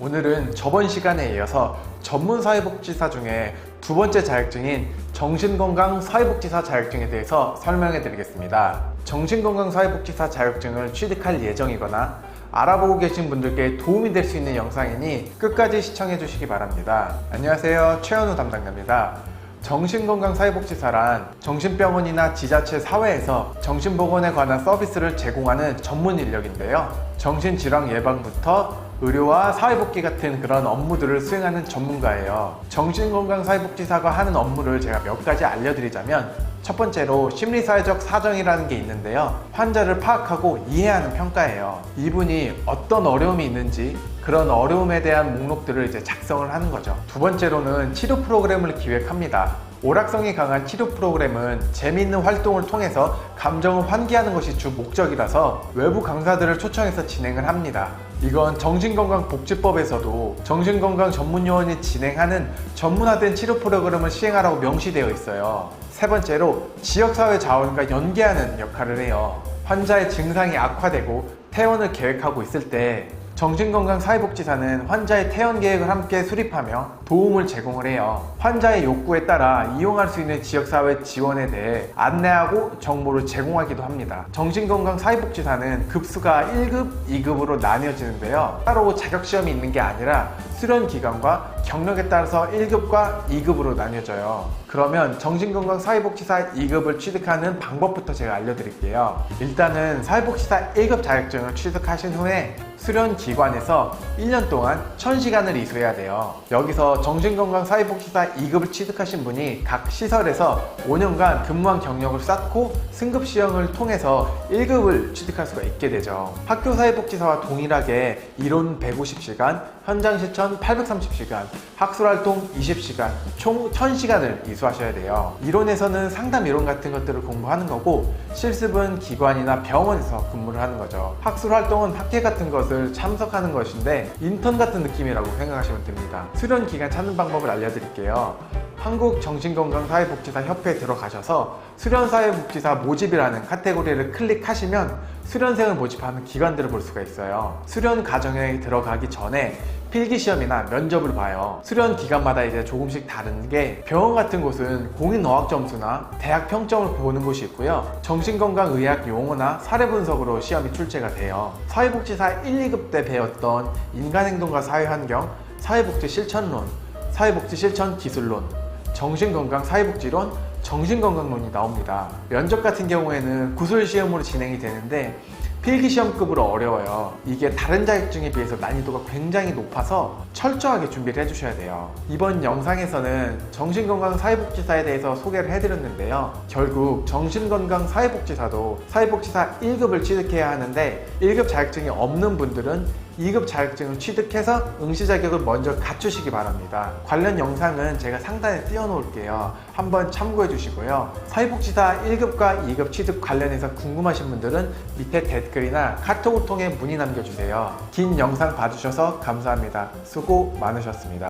오늘은 저번 시간에 이어서 전문 사회복지사 중에 두 번째 자격증인 정신건강 사회복지사 자격증에 대해서 설명해 드리겠습니다. 정신건강 사회복지사 자격증을 취득할 예정이거나 알아보고 계신 분들께 도움이 될 수 있는 영상이니 끝까지 시청해 주시기 바랍니다. 안녕하세요. 최현우 담당자입니다. 정신건강사회복지사란 정신병원이나 지자체 사회에서 정신보건에 관한 서비스를 제공하는 전문 인력인데요. 정신질환 예방부터 의료와 사회복귀 같은 그런 업무들을 수행하는 전문가예요. 정신건강사회복지사가 하는 업무를 제가 몇 가지 알려드리자면 첫 번째로 심리사회적 사정이라는 게 있는데요. 환자를 파악하고 이해하는 평가예요. 이분이 어떤 어려움이 있는지 그런 어려움에 대한 목록들을 이제 작성을 하는 거죠. 두 번째로는 치료 프로그램을 기획합니다. 오락성이 강한 치료 프로그램은 재미있는 활동을 통해서 감정을 환기하는 것이 주 목적이라서 외부 강사들을 초청해서 진행을 합니다. 이건 정신건강복지법에서도 정신건강 전문요원이 진행하는 전문화된 치료 프로그램을 시행하라고 명시되어 있어요. 세 번째로 지역사회 자원과 연계하는 역할을 해요. 환자의 증상이 악화되고 퇴원을 계획하고 있을 때 정신건강 사회복지사는 환자의 퇴원 계획을 함께 수립하며 도움을 제공을 해요. 환자의 욕구에 따라 이용할 수 있는 지역사회 지원에 대해 안내하고 정보를 제공하기도 합니다. 정신건강 사회복지사는 급수가 1급, 2급으로 나뉘어지는데요. 따로 자격시험이 있는 게 아니라 수련 기간과 경력에 따라서 1급과 2급으로 나뉘어져요. 그러면 정신건강 사회복지사 2급을 취득하는 방법부터 제가 알려드릴게요. 일단은 사회복지사 1급 자격증을 취득하신 후에 수련 기관에서 1년 동안 1000시간을 이수해야 돼요. 여기서 정신건강 사회복지사 2급을 취득하신 분이 각 시설에서 5년간 근무한 경력을 쌓고 승급 시험을 통해서 1급을 취득할 수가 있게 되죠. 학교 사회복지사와 동일하게 이론 150시간, 현장 실천 830시간, 학술활동 20시간, 총 1000시간을 이 수하셔야 돼요. 이론에서는 상담 이론 같은 것들을 공부하는 거고 실습은 기관이나 병원에서 근무를 하는 거죠. 학술 활동은 학회 같은 것을 참석하는 것인데 인턴 같은 느낌이라고 생각하시면 됩니다. 수련 기간 찾는 방법을 알려드릴게요. 한국정신건강사회복지사 협회에 들어가셔서 수련사회복지사 모집이라는 카테고리를 클릭하시면 수련생을 모집하는 기관들을 볼 수가 있어요. 수련 과정에 들어가기 전에 필기시험이나 면접을 봐요. 수련 기간마다 이제 조금씩 다른 게 병원 같은 곳은 공인어학 점수나 대학 평점을 보는 곳이 있고요. 정신건강의학 용어나 사례 분석으로 시험이 출제가 돼요. 사회복지사 1, 2급 때 배웠던 인간행동과 사회환경, 사회복지 실천론, 사회복지 실천 기술론, 정신건강 사회복지론, 정신건강론이 나옵니다. 면접 같은 경우에는 구술 시험으로 진행이 되는데 필기 시험급으로 어려워요. 이게 다른 자격증에 비해서 난이도가 굉장히 높아서 철저하게 준비를 해주셔야 돼요. 이번 영상에서는 정신건강 사회복지사에 대해서 소개를 해드렸는데요. 결국 정신건강 사회복지사도 사회복지사 1급을 취득해야 하는데 1급 자격증이 없는 분들은 2급 자격증을 취득해서 응시 자격을 먼저 갖추시기 바랍니다. 관련 영상은 제가 상단에 띄워놓을게요. 한번 참고해 주시고요. 사회복지사 1급과 2급 취득 관련해서 궁금하신 분들은 밑에 댓글이나 카톡을 통해 문의 남겨주세요. 긴 영상 봐주셔서 감사합니다. 수고 많으셨습니다.